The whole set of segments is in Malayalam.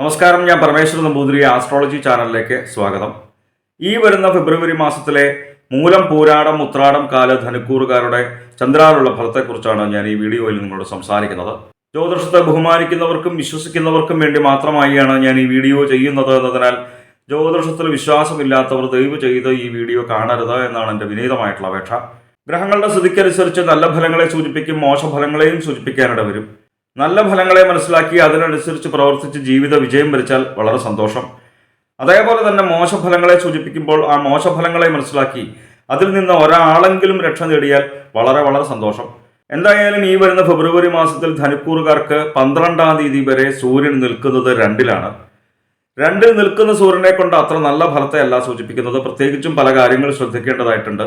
നമസ്കാരം ഞാൻ പരമേശ്വരൻ നമ്പൂതിരി ആസ്ട്രോളജി ചാനലിലേക്ക് സ്വാഗതം. ഈ വരുന്ന ഫെബ്രുവരി മാസത്തിലെ മൂലം പൂരാടം ഉത്രാടം കാല ധനുക്കൂറുകാരുടെ ചന്ദ്രാനുള്ള ഫലത്തെക്കുറിച്ചാണ് ഞാൻ ഈ വീഡിയോയിൽ നിങ്ങളോട് സംസാരിക്കുന്നത്. ജ്യോതിഷത്തെ ബഹുമാനിക്കുന്നവർക്കും വിശ്വസിക്കുന്നവർക്കും വേണ്ടി മാത്രമായാണ് ഞാൻ ഈ വീഡിയോ ചെയ്യുന്നത് എന്നതിനാൽ ജ്യോതിഷത്തിൽ വിശ്വാസമില്ലാത്തവർ ദയവ് ചെയ്ത് ഈ വീഡിയോ കാണരുത് എന്നാണ് എന്റെ വിനീതമായിട്ടുള്ള അപേക്ഷ. ഗ്രഹങ്ങളുടെ സ്ഥിതിക്കനുസരിച്ച് നല്ല ഫലങ്ങളെ സൂചിപ്പിക്കും മോശഫലങ്ങളെയും സൂചിപ്പിക്കാനിട വരും നല്ല ഫലങ്ങളെ മനസ്സിലാക്കി അതിനനുസരിച്ച് പ്രവർത്തിച്ച് ജീവിത വിജയം വരിച്ചാൽ വളരെ സന്തോഷം. അതേപോലെ തന്നെ മോശഫലങ്ങളെ സൂചിപ്പിക്കുമ്പോൾ ആ മോശഫലങ്ങളെ മനസ്സിലാക്കി അതിൽ നിന്ന് ഒരാളെങ്കിലും രക്ഷ നേടിയാൽ വളരെ വളരെ സന്തോഷം. എന്തായാലും ഈ വരുന്ന ഫെബ്രുവരി മാസത്തിൽ ധനുക്കൂറുകാർക്ക് പന്ത്രണ്ടാം തീയതി വരെ സൂര്യൻ നിൽക്കുന്നത് രണ്ടിലാണ്. രണ്ടിൽ നിൽക്കുന്ന സൂര്യനെ കൊണ്ട് അത്ര നല്ല ഫലത്തെ അല്ല സൂചിപ്പിക്കുന്നത്. പ്രത്യേകിച്ചും പല കാര്യങ്ങൾ ശ്രദ്ധിക്കേണ്ടതായിട്ടുണ്ട്.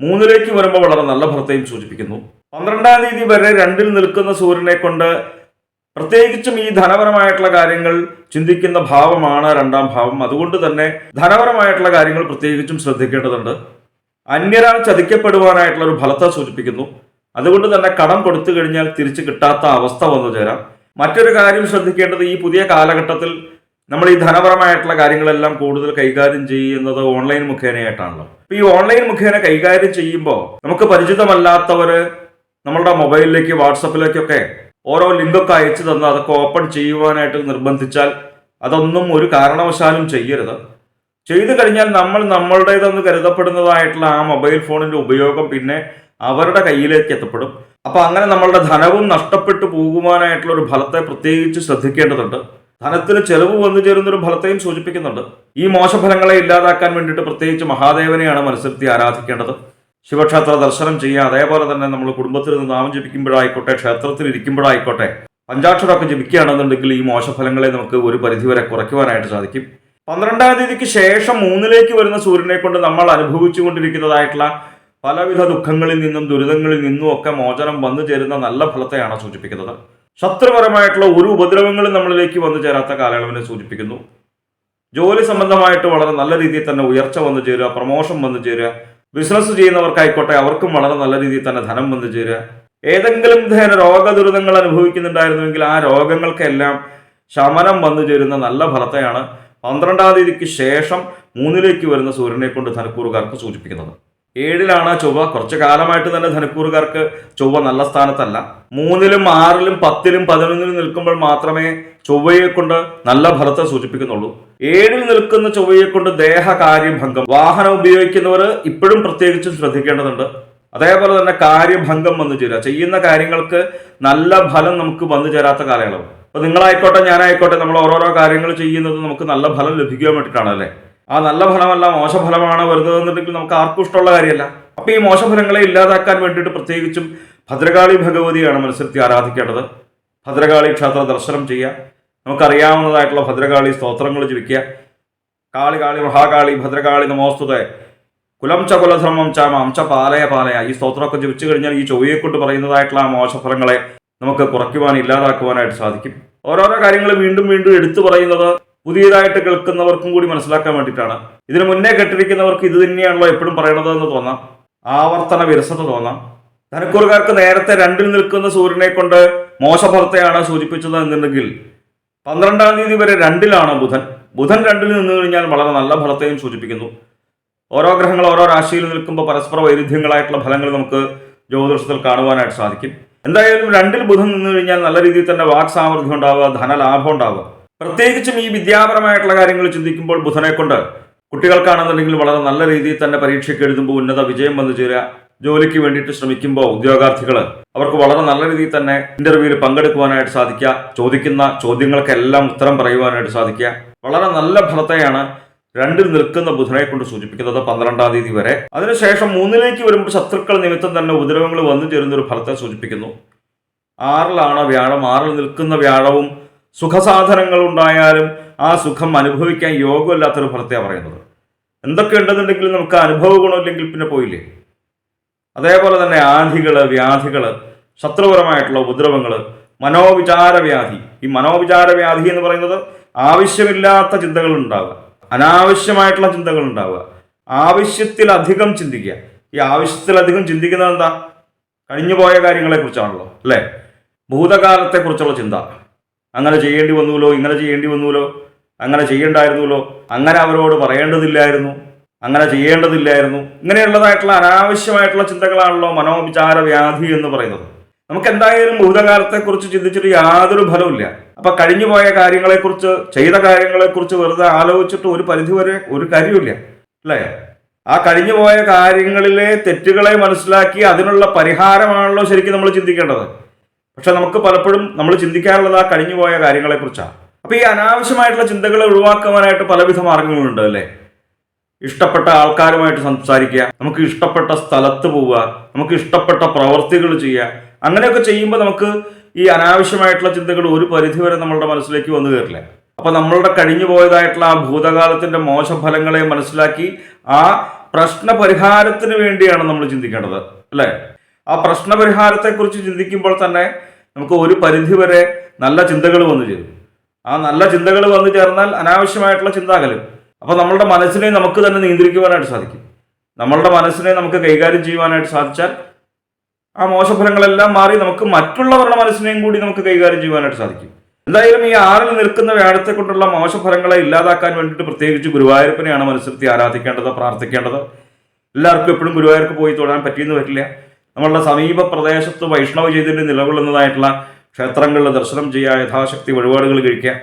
മൂന്നിലേക്ക് വരുമ്പോൾ വളരെ നല്ല ഫലത്തെയും സൂചിപ്പിക്കുന്നു. പന്ത്രണ്ടാം തീയതി വരെ രണ്ടിൽ നിൽക്കുന്ന സൂര്യനെ കൊണ്ട് പ്രത്യേകിച്ചും ഈ ധനപരമായിട്ടുള്ള കാര്യങ്ങൾ ചിന്തിക്കുന്ന ഭാവമാണ് രണ്ടാം ഭാവം. അതുകൊണ്ട് തന്നെ ധനപരമായിട്ടുള്ള കാര്യങ്ങൾ പ്രത്യേകിച്ചും ശ്രദ്ധിക്കേണ്ടതുണ്ട്. അന്യരാൾ ചതിക്കപ്പെടുവാനായിട്ടുള്ള ഒരു ഫലത്തെ സൂചിപ്പിക്കുന്നു. അതുകൊണ്ട് തന്നെ കടം കൊടുത്തു കഴിഞ്ഞാൽ തിരിച്ചു കിട്ടാത്ത അവസ്ഥ വന്നു ചേരാം. മറ്റൊരു കാര്യം ശ്രദ്ധിക്കേണ്ടത് ഈ പുതിയ കാലഘട്ടത്തിൽ നമ്മൾ ഈ ധനപരമായിട്ടുള്ള കാര്യങ്ങളെല്ലാം കൂടുതൽ കൈകാര്യം ചെയ്യുന്നത് ഓൺലൈൻ മുഖേനയായിട്ടാണല്ലോ. ഈ ഓൺലൈൻ മുഖേന കൈകാര്യം ചെയ്യുമ്പോൾ നമുക്ക് പരിചിതമല്ലാത്തവര് നമ്മളുടെ മൊബൈലിലേക്ക് വാട്സപ്പിലേക്കൊക്കെ ഓരോ ലിങ്കൊക്കെ അയച്ചു തന്ന് അതൊക്കെ ഓപ്പൺ ചെയ്യുവാനായിട്ട് നിർബന്ധിച്ചാൽ അതൊന്നും ഒരു കാരണവശാലും ചെയ്യരുത്. ചെയ്തു കഴിഞ്ഞാൽ നമ്മൾ നമ്മളുടേതെന്ന് കരുതപ്പെടുന്നതായിട്ടുള്ള ആ മൊബൈൽ ഫോണിന്റെ ഉപയോഗം പിന്നെ അവരുടെ കയ്യിലേക്ക് എത്തപ്പെടും. അപ്പോൾ അങ്ങനെ നമ്മളുടെ ധനവും നഷ്ടപ്പെട്ടു പോകുവാനായിട്ടുള്ള ഒരു ഫലത്തെ പ്രത്യേകിച്ച് ശ്രദ്ധിക്കേണ്ടതുണ്ട്. ധനത്തിന് ചെലവ് വന്നു ചേരുന്ന ഒരു ഫലത്തെയും സൂചിപ്പിക്കുന്നുണ്ട്. ഈ മോശഫലങ്ങളെ ഇല്ലാതാക്കാൻ വേണ്ടിയിട്ട് പ്രത്യേകിച്ച് മഹാദേവനെയാണ് മനസ്സിലത്തി ആരാധിക്കേണ്ടത്. ശിവക്ഷേത്ര ദർശനം ചെയ്യുക അതേപോലെ തന്നെ നമ്മൾ കുടുംബത്തിൽ നിന്ന് നാമം ജപിക്കുമ്പോഴായിക്കോട്ടെ ക്ഷേത്രത്തിൽ ഇരിക്കുമ്പോഴായിക്കോട്ടെ പഞ്ചാക്ഷരമൊക്കെ ജപിക്കുകയാണെന്നുണ്ടെങ്കിൽ ഈ മോശഫലങ്ങളെ നമുക്ക് ഒരു പരിധിവരെ കുറയ്ക്കുവാനായിട്ട് സാധിക്കും. പന്ത്രണ്ടാം തീയതിക്ക് ശേഷം മൂന്നിലേക്ക് വരുന്ന സൂര്യനെ കൊണ്ട് നമ്മൾ അനുഭവിച്ചുകൊണ്ടിരിക്കുന്നതായിട്ടുള്ള പലവിധ ദുഃഖങ്ങളിൽ നിന്നും ദുരിതങ്ങളിൽ നിന്നും ഒക്കെ മോചനം വന്നു ചേരുന്ന നല്ല ഫലത്തെയാണ് സൂചിപ്പിക്കുന്നത്. ശത്രുപരമായിട്ടുള്ള ഒരു ഉപദ്രവങ്ങളും നമ്മളിലേക്ക് വന്നു ചേരാത്ത കാലയളവിനെ സൂചിപ്പിക്കുന്നു. ജോലി സംബന്ധമായിട്ട് വളരെ നല്ല രീതിയിൽ തന്നെ ഉയർച്ച വന്നു ചേരുക പ്രമോഷൻ വന്നു ചേരുക ബിസിനസ് ചെയ്യുന്നവർക്കായിക്കോട്ടെ അവർക്കും വളരെ നല്ല രീതിയിൽ തന്നെ ധനം വന്നു ചേരുക. ഏതെങ്കിലും ധന രോഗ ദുരിതങ്ങൾ അനുഭവിക്കുന്നുണ്ടായിരുന്നുവെങ്കിൽ ആ രോഗങ്ങൾക്കെല്ലാം ശമനം വന്നു ചേരുന്ന നല്ല ഫലത്തെയാണ് പന്ത്രണ്ടാം തീയതിക്ക് ശേഷം മൂന്നിലേക്ക് വരുന്ന സൂര്യനെ കൊണ്ട് ധനക്കൂറുകാർക്ക് സൂചിപ്പിക്കുന്നത്. ഏഴിലാണ് ചൊവ്വ. കുറച്ചു കാലമായിട്ട് തന്നെ ധനക്കൂറുകാർക്ക് ചൊവ്വ നല്ല സ്ഥാനത്തല്ല. മൂന്നിലും ആറിലും പത്തിലും പതിനൊന്നിലും നിൽക്കുമ്പോൾ മാത്രമേ ചൊവ്വയെ കൊണ്ട് നല്ല ഫലത്തെ സൂചിപ്പിക്കുന്നുള്ളൂ. ഏഴിൽ നിൽക്കുന്ന ചൊവ്വയെ കൊണ്ട് ദേഹകാര്യഭംഗം. വാഹനം ഉപയോഗിക്കുന്നവർ ഇപ്പോഴും പ്രത്യേകിച്ചും ശ്രദ്ധിക്കേണ്ടതുണ്ട്. അതേപോലെ തന്നെ കാര്യഭംഗം വന്നു ചേരുക. ചെയ്യുന്ന കാര്യങ്ങൾക്ക് നല്ല ഫലം നമുക്ക് വന്നു ചേരാത്ത കാലയളവ്. അപ്പൊ നിങ്ങളായിക്കോട്ടെ ഞാനായിക്കോട്ടെ നമ്മൾ ഓരോരോ കാര്യങ്ങൾ ചെയ്യുന്നത് നമുക്ക് നല്ല ഫലം ലഭിക്കാൻ വേണ്ടിയിട്ടാണ് അല്ലേ? ആ നല്ല ഫലമല്ല മോശഫലമാണ് വരുന്നതെന്നുണ്ടെങ്കിൽ നമുക്ക് ആർക്കും ഇഷ്ടമുള്ള കാര്യമല്ല. അപ്പൊ ഈ മോശഫലങ്ങളെ ഇല്ലാതാക്കാൻ വേണ്ടിയിട്ട് പ്രത്യേകിച്ചും ഭദ്രകാളി ഭഗവതിയാണ് മത്സരത്തിൽ ആരാധിക്കേണ്ടത്. ഭദ്രകാളി ക്ഷേത്ര ദർശനം ചെയ്യുക. നമുക്കറിയാവുന്നതായിട്ടുള്ള ഭദ്രകാളി സ്തോത്രങ്ങൾ ജപിക്കുക കാളി കാളി മഹാകാളി ഭദ്രകാളി നമോസ്തുത. കുലം ച കുലധർമ്മം ച മാം ച പാലയ പാലയ. ഈ സ്തോത്രമൊക്കെ ജപിച്ചു കഴിഞ്ഞാൽ ഈ ചൊവ്വയെ കൊണ്ട് പറയുന്നതായിട്ടുള്ള ആ മോശഫലങ്ങളെ നമുക്ക് കുറയ്ക്കുവാൻ ഇല്ലാതാക്കുവാനായിട്ട് സാധിക്കും. ഓരോരോ കാര്യങ്ങൾ വീണ്ടും വീണ്ടും എടുത്തു പറയുന്നത് പുതിയതായിട്ട് കേൾക്കുന്നവർക്കും കൂടി മനസ്സിലാക്കാൻ വേണ്ടിയിട്ടാണ്. ഇതിന് മുന്നേ കെട്ടിരിക്കുന്നവർക്ക് ഇത് തന്നെയാണല്ലോ എപ്പോഴും പറയണത് എന്ന് തോന്നാം. ആവർത്തന വിരസത തോന്നാം. ധനക്കൂറുകാർക്ക് നേരത്തെ രണ്ടിൽ നിൽക്കുന്ന സൂര്യനെ കൊണ്ട് മോശഫലത്തെയാണ് സൂചിപ്പിച്ചത് എന്നുണ്ടെങ്കിൽ പന്ത്രണ്ടാം തീയതി വരെ രണ്ടിലാണ് ബുധൻ. ബുധൻ രണ്ടിൽ നിന്ന് കഴിഞ്ഞാൽ വളരെ നല്ല ഫലത്തെയും സൂചിപ്പിക്കുന്നു. ഓരോ ഗ്രഹങ്ങൾ ഓരോ രാശിയിൽ നിൽക്കുമ്പോൾ പരസ്പര വൈരുദ്ധ്യങ്ങളായിട്ടുള്ള ഫലങ്ങൾ നമുക്ക് ജ്യോതിഷത്തിൽ കാണുവാനായിട്ട് സാധിക്കും. എന്തായാലും രണ്ടിൽ ബുധൻ നിന്ന് കഴിഞ്ഞാൽ നല്ല രീതിയിൽ തന്നെ വാക് സാമർഥ്യം ഉണ്ടാവുക ധനലാഭം ഉണ്ടാവുക. പ്രത്യേകിച്ചും ഈ വിദ്യാപരമായിട്ടുള്ള കാര്യങ്ങൾ ചിന്തിക്കുമ്പോൾ ബുധനെ കൊണ്ട് കുട്ടികൾക്കാണെന്നുണ്ടെങ്കിൽ വളരെ നല്ല രീതിയിൽ തന്നെ പരീക്ഷയ്ക്ക് എഴുതുമ്പോൾ ഉന്നത വിജയം വന്നു ചേരുക. ജോലിക്ക് വേണ്ടിയിട്ട് ശ്രമിക്കുമ്പോൾ ഉദ്യോഗാർത്ഥികൾ അവർക്ക് വളരെ നല്ല രീതിയിൽ തന്നെ ഇന്റർവ്യൂവിൽ പങ്കെടുക്കുവാനായിട്ട് സാധിക്കുക ചോദിക്കുന്ന ചോദ്യങ്ങൾക്കെല്ലാം ഉത്തരം പറയുവാനായിട്ട് സാധിക്കുക. വളരെ നല്ല ഫലത്തെയാണ് രണ്ടിൽ നിൽക്കുന്ന ബുധനെ കൊണ്ട് സൂചിപ്പിക്കുന്നത് പന്ത്രണ്ടാം തീയതി വരെ. അതിനുശേഷം മൂന്നിലേക്ക് വരുമ്പോൾ ശത്രുക്കൾ നിമിത്തം തന്നെ ഉപദ്രവങ്ങൾ വന്നു ചേരുന്ന ഒരു ഫലത്തെ സൂചിപ്പിക്കുന്നു. ആറിലാണ് വ്യാഴം. ആറിൽ നിൽക്കുന്ന വ്യാഴവും സുഖസാധനങ്ങൾ ഉണ്ടായാലും ആ സുഖം അനുഭവിക്കാൻ യോഗമില്ലാത്തൊരു ഫലത്തെയാണ് പറയുന്നത്. എന്തൊക്കെ ഉണ്ടെന്നുണ്ടെങ്കിലും നമുക്ക് അനുഭവ ഗുണമില്ലെങ്കിൽ പിന്നെ പോയില്ലേ? അതേപോലെ തന്നെ ആധികൾ വ്യാധികൾ ശത്രുപരമായിട്ടുള്ള ഉപദ്രവങ്ങൾ മനോവിചാര വ്യാധി ഈ മനോവിചാര വ്യാധി എന്ന് പറയുന്നത് ആവശ്യമില്ലാത്ത ചിന്തകൾ ഉണ്ടാവുക അനാവശ്യമായിട്ടുള്ള ചിന്തകൾ ഉണ്ടാവുക ആവശ്യത്തിലധികം ചിന്തിക്കുക. ഈ ആവശ്യത്തിലധികം ചിന്തിക്കുന്നത് എന്താ? കഴിഞ്ഞുപോയ കാര്യങ്ങളെ കുറിച്ചാണല്ലോ അല്ലേ? ഭൂതകാലത്തെക്കുറിച്ചുള്ള ചിന്ത. അങ്ങനെ ചെയ്യേണ്ടി വന്നുല്ലോ ഇങ്ങനെ ചെയ്യേണ്ടി വന്നുല്ലോ അങ്ങനെ ചെയ്യണ്ടായിരുന്നുല്ലോ അങ്ങനെ അവരോട് പറയേണ്ടതില്ലായിരുന്നു. അങ്ങനെ ചെയ്യേണ്ടതില്ലായിരുന്നു. ഇങ്ങനെയുള്ളതായിട്ടുള്ള അനാവശ്യമായിട്ടുള്ള ചിന്തകളാണല്ലോ മനോവിചാര വ്യാധി എന്ന് പറയുന്നത്. നമുക്ക് എന്തായാലും ഭൂതകാലത്തെക്കുറിച്ച് ചിന്തിച്ചിട്ട് യാതൊരു ഫലവുമില്ല. അപ്പൊ കഴിഞ്ഞുപോയ കാര്യങ്ങളെക്കുറിച്ച് ചെയ്ത കാര്യങ്ങളെക്കുറിച്ച് വെറുതെ ആലോചിച്ചിട്ട് ഒരു പരിധിവരെ ഒരു കാര്യമില്ല അല്ലേ? ആ കഴിഞ്ഞുപോയ കാര്യങ്ങളിലെ തെറ്റുകളെ മനസ്സിലാക്കി അതിനുള്ള പരിഹാരമാണല്ലോ ശരിക്കും നമ്മൾ ചിന്തിക്കേണ്ടത്. പക്ഷെ നമുക്ക് പലപ്പോഴും നമ്മൾ ചിന്തിക്കാറുള്ളത് ആ കഴിഞ്ഞുപോയ കാര്യങ്ങളെക്കുറിച്ചാണ്. അപ്പൊ ഈ അനാവശ്യമായിട്ടുള്ള ചിന്തകളെ ഒഴിവാക്കുവാനായിട്ട് പലവിധ മാർഗങ്ങളുണ്ട് അല്ലേ? ഇഷ്ടപ്പെട്ട ആൾക്കാരുമായിട്ട് സംസാരിക്കുക നമുക്ക് ഇഷ്ടപ്പെട്ട സ്ഥലത്ത് പോവുക നമുക്ക് ഇഷ്ടപ്പെട്ട പ്രവർത്തികൾ ചെയ്യുക അങ്ങനെയൊക്കെ ചെയ്യുമ്പോൾ നമുക്ക് ഈ അനാവശ്യമായിട്ടുള്ള ചിന്തകൾ ഒരു പരിധിവരെ നമ്മളുടെ മനസ്സിലേക്ക് വന്നു കയറില്ല. അപ്പൊ നമ്മളുടെ കഴിഞ്ഞു പോയതായിട്ടുള്ള ആ ഭൂതകാലത്തിന്റെ മോശഫലങ്ങളെ മനസ്സിലാക്കി ആ പ്രശ്ന പരിഹാരത്തിന് വേണ്ടിയാണ് നമ്മൾ ചിന്തിക്കേണ്ടത് അല്ലേ? ആ പ്രശ്ന പരിഹാരത്തെക്കുറിച്ച് ചിന്തിക്കുമ്പോൾ തന്നെ നമുക്ക് ഒരു പരിധിവരെ നല്ല ചിന്തകൾ വന്നു ചേരും. ആ നല്ല ചിന്തകൾ വന്നു ചേർന്നാൽ അനാവശ്യമായിട്ടുള്ള ചിന്താകലും അപ്പൊ നമ്മളുടെ മനസ്സിനെ നമുക്ക് തന്നെ നിയന്ത്രിക്കുവാനായിട്ട് സാധിക്കും. നമ്മളുടെ മനസ്സിനെ നമുക്ക് കൈകാര്യം ചെയ്യുവാനായിട്ട് സാധിച്ചാൽ ആ മോശഫലങ്ങളെല്ലാം മാറി നമുക്ക് മറ്റുള്ളവരുടെ മനസ്സിനെയും കൂടി നമുക്ക് കൈകാര്യം ചെയ്യുവാനായിട്ട് സാധിക്കും. എന്തായാലും ഈ ആറിൽ നിൽക്കുന്ന വ്യാഴത്തെ കൊണ്ടുള്ള മോശഫലങ്ങളെ ഇല്ലാതാക്കാൻ വേണ്ടിയിട്ട് പ്രത്യേകിച്ച് ഗുരുവായൂരപ്പനെയാണ് മനസ്സിലത്തി ആരാധിക്കേണ്ടത് പ്രാർത്ഥിക്കേണ്ടത്. എല്ലാവർക്കും എപ്പോഴും ഗുരുവായൂർക്ക് പോയി തൊടാൻ പറ്റിയെന്ന് വരില്ല. നമ്മളുടെ സമീപ പ്രദേശത്ത് വൈഷ്ണവ ചൈതന്യം നിലകൊള്ളുന്നതായിട്ടുള്ള ക്ഷേത്രങ്ങളിൽ ദർശനം ചെയ്യുക യഥാശക്തി വഴിപാടുകൾ കഴിക്കുക.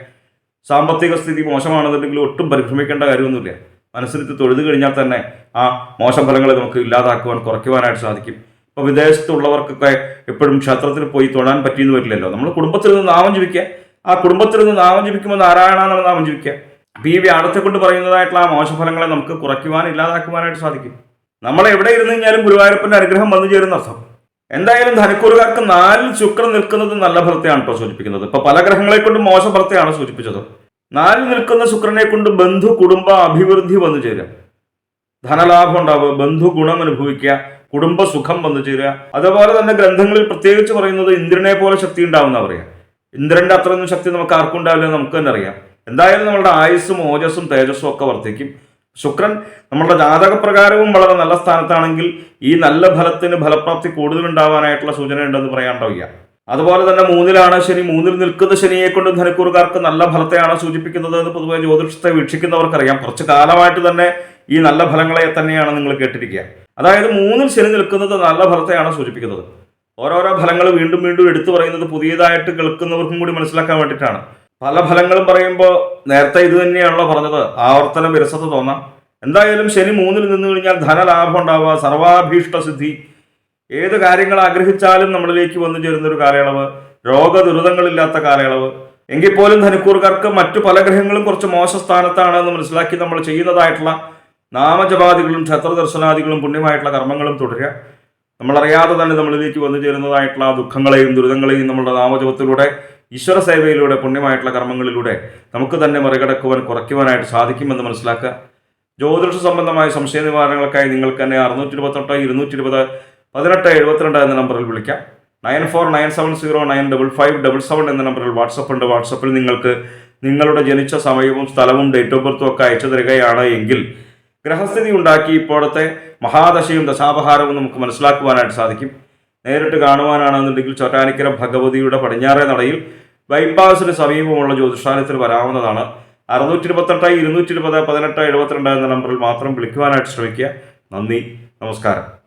സാമ്പത്തിക സ്ഥിതി മോശമാണെന്നുണ്ടെങ്കിൽ ഒട്ടും പരിഭ്രമിക്കേണ്ട കാര്യമൊന്നുമില്ല. മനസ്സിലെത്തി തൊഴുതു കഴിഞ്ഞാൽ തന്നെ ആ മോശം ഫലങ്ങളെ നമുക്ക് ഇല്ലാതാക്കുവാൻ കുറയ്ക്കുവാനായിട്ട് സാധിക്കും. ഇപ്പോൾ വിദേശത്തുള്ളവർക്കൊക്കെ എപ്പോഴും ക്ഷേത്രത്തിൽ പോയി തൊഴാൻ പറ്റിയെന്ന് വരില്ലല്ലോ. നമ്മൾ കുടുംബത്തിൽ നിന്ന് നാമം ജപിക്കുക. ആ കുടുംബത്തിൽ നിന്ന് നാമം ജപിക്കുമ്പോൾ നാരായണ നാമം ജപിക്കുക. അപ്പോൾ ഈ വ്യാഴത്തെ കൊണ്ട് പറയുന്നതായിട്ടുള്ള ആ മോശഫലങ്ങളെ നമുക്ക് കുറയ്ക്കുവാൻ ഇല്ലാതാക്കുവാനായിട്ട് സാധിക്കും. നമ്മൾ എവിടെ ഇരുന്ന് കഴിഞ്ഞാലും ഗുരുവായൂരപ്പന്റെ അനുഗ്രഹം വന്നു ചേരുന്ന എന്തായാലും ധനക്കൂറുകാർക്ക് നാലിൽ ശുക്രൻ നിൽക്കുന്നത് നല്ല ഫലത്തെയാണ് കേട്ടോ സൂചിപ്പിക്കുന്നത്. ഇപ്പൊ പല ഗ്രഹങ്ങളെ കൊണ്ട് മോശ ഫലത്തെയാണ് സൂചിപ്പിച്ചത്. നാലിൽ നിൽക്കുന്ന ശുക്രനെ കൊണ്ട് ബന്ധു കുടുംബ അഭിവൃദ്ധി വന്നു ചേരുക ധനലാഭം ഉണ്ടാവുക ബന്ധു ഗുണം അനുഭവിക്കുക കുടുംബ സുഖം വന്നു ചേരുക അതുപോലെ തന്നെ ഗ്രന്ഥങ്ങളിൽ പ്രത്യേകിച്ച് പറയുന്നത് ഇന്ദ്രനെ പോലെ ശക്തി ഉണ്ടാവുന്ന പറയാം. ഇന്ദ്രന്റെ അത്രയൊന്നും ശക്തി നമുക്ക് ആർക്കും ഉണ്ടാവില്ല നമുക്ക് തന്നെ അറിയാം. എന്തായാലും നമ്മളുടെ ആയുസ്സും ഓജസ്സും തേജസ്സും ഒക്കെ വർദ്ധിക്കും. ശുക്രൻ നമ്മളുടെ ജാതകപ്രകാരവും വളരെ നല്ല സ്ഥാനത്താണെങ്കിൽ ഈ നല്ല ഫലത്തിന് ഫലപ്രാപ്തി കൂടുതൽ ഉണ്ടാവാനായിട്ടുള്ള സൂചന ഉണ്ടെന്ന് പറയാണ്ടാവില്ല അതുപോലെ തന്നെ മൂന്നിലാണ് ശനി. മൂന്നിൽ നിൽക്കുന്ന ശനിയെ കൊണ്ട് ധനക്കൂറുകാർക്ക് നല്ല ഫലത്തെയാണ് സൂചിപ്പിക്കുന്നത് എന്ന് പൊതുവെ ജ്യോതിഷത്തെ വീക്ഷിക്കുന്നവർക്കറിയാം. കുറച്ച് കാലമായിട്ട് തന്നെ ഈ നല്ല ഫലങ്ങളെ തന്നെയാണ് നിങ്ങൾ കേട്ടിരിക്കുക. അതായത് മൂന്നിൽ ശനി നിൽക്കുന്നത് നല്ല ഫലത്തെയാണ് സൂചിപ്പിക്കുന്നത്. ഓരോരോ ഫലങ്ങൾ വീണ്ടും വീണ്ടും എടുത്തു പറയുന്നത് പുതിയതായിട്ട് കേൾക്കുന്നവർക്കും കൂടി മനസ്സിലാക്കാൻ വേണ്ടിയിട്ടാണ്. പല ഫലങ്ങളും പറയുമ്പോൾ നേരത്തെ ഇത് തന്നെയാണല്ലോ പറഞ്ഞത്. ആവർത്തനം വിരസത തോന്നാം. എന്തായാലും ശനി മൂന്നിൽ നിന്ന് കഴിഞ്ഞാൽ ധനലാഭം ഉണ്ടാവുക സർവാഭീഷ്ട സിദ്ധി. ഏത് കാര്യങ്ങൾ ആഗ്രഹിച്ചാലും നമ്മളിലേക്ക് വന്നു ചേരുന്ന ഒരു കാലയളവ് രോഗദുരിതങ്ങളില്ലാത്ത കാലയളവ്. എങ്കിൽ പോലും ധനുക്കൂർക്കാർക്ക് മറ്റു പല ഗ്രഹങ്ങളും കുറച്ച് മോശ സ്ഥാനത്താണ് എന്ന് മനസ്സിലാക്കി നമ്മൾ ചെയ്യുന്നതായിട്ടുള്ള നാമജപാദികളും ക്ഷേത്ര ദർശനാദികളും പുണ്യമായിട്ടുള്ള കർമ്മങ്ങളും തുടരുക. നമ്മളറിയാതെ തന്നെ നമ്മളിലേക്ക് വന്നു ചേരുന്നതായിട്ടുള്ള ദുഃഖങ്ങളെയും ദുരിതങ്ങളെയും നമ്മളുടെ നാമജപത്തിലൂടെ ഈശ്വര സേവയിലൂടെ പുണ്യമായിട്ടുള്ള കർമ്മങ്ങളിലൂടെ നമുക്ക് തന്നെ മറികടക്കുവാൻ കുറയ്ക്കുവാനായിട്ട് സാധിക്കുമെന്ന് മനസ്സിലാക്കുക. ജ്യോതിഷ സംബന്ധമായ സംശയ നിവാരണങ്ങൾക്കായി നിങ്ങൾക്ക് തന്നെ അറുന്നൂറ്റി ഇരുപത്തെട്ട് ഇരുന്നൂറ്റി ഇരുപത് പതിനെട്ട് എഴുപത്തിരണ്ട് എന്ന നമ്പറിൽ വിളിക്കാം. Nine four nine seven zero nine double five double seven എന്ന നമ്പറിൽ വാട്സപ്പ് ഉണ്ട്. വാട്സപ്പിൽ നിങ്ങൾക്ക് നിങ്ങളുടെ ജനിച്ച സമയവും സ്ഥലവും ഡേറ്റ് ഓഫ് ബർത്തും ഒക്കെ അയച്ചു തരികയാണ് എങ്കിൽ ഗ്രഹസ്ഥിതി ഉണ്ടാക്കി ഇപ്പോഴത്തെ മഹാദശയും ദശാപഹാരവും നമുക്ക് മനസ്സിലാക്കുവാനായിട്ട് സാധിക്കും. നേരിട്ട് കാണുവാനാണെന്നുണ്ടെങ്കിൽ ചോറ്റാനിക്കര ഭഗവതിയുടെ പടിഞ്ഞാറേ നടയിൽ ബൈപ്പാസിന് സമീപമുള്ള ജ്യോതിഷാലയത്തിൽ വരാവുന്നതാണ്. അറുന്നൂറ്റി ഇരുപത്തെട്ട് ഇരുന്നൂറ്റി ഇരുപത് പതിനെട്ട് എഴുപത്തിരണ്ട് എന്ന നമ്പറിൽ മാത്രം വിളിക്കുവാനായിട്ട് ശ്രമിക്കുക. നന്ദി. നമസ്കാരം.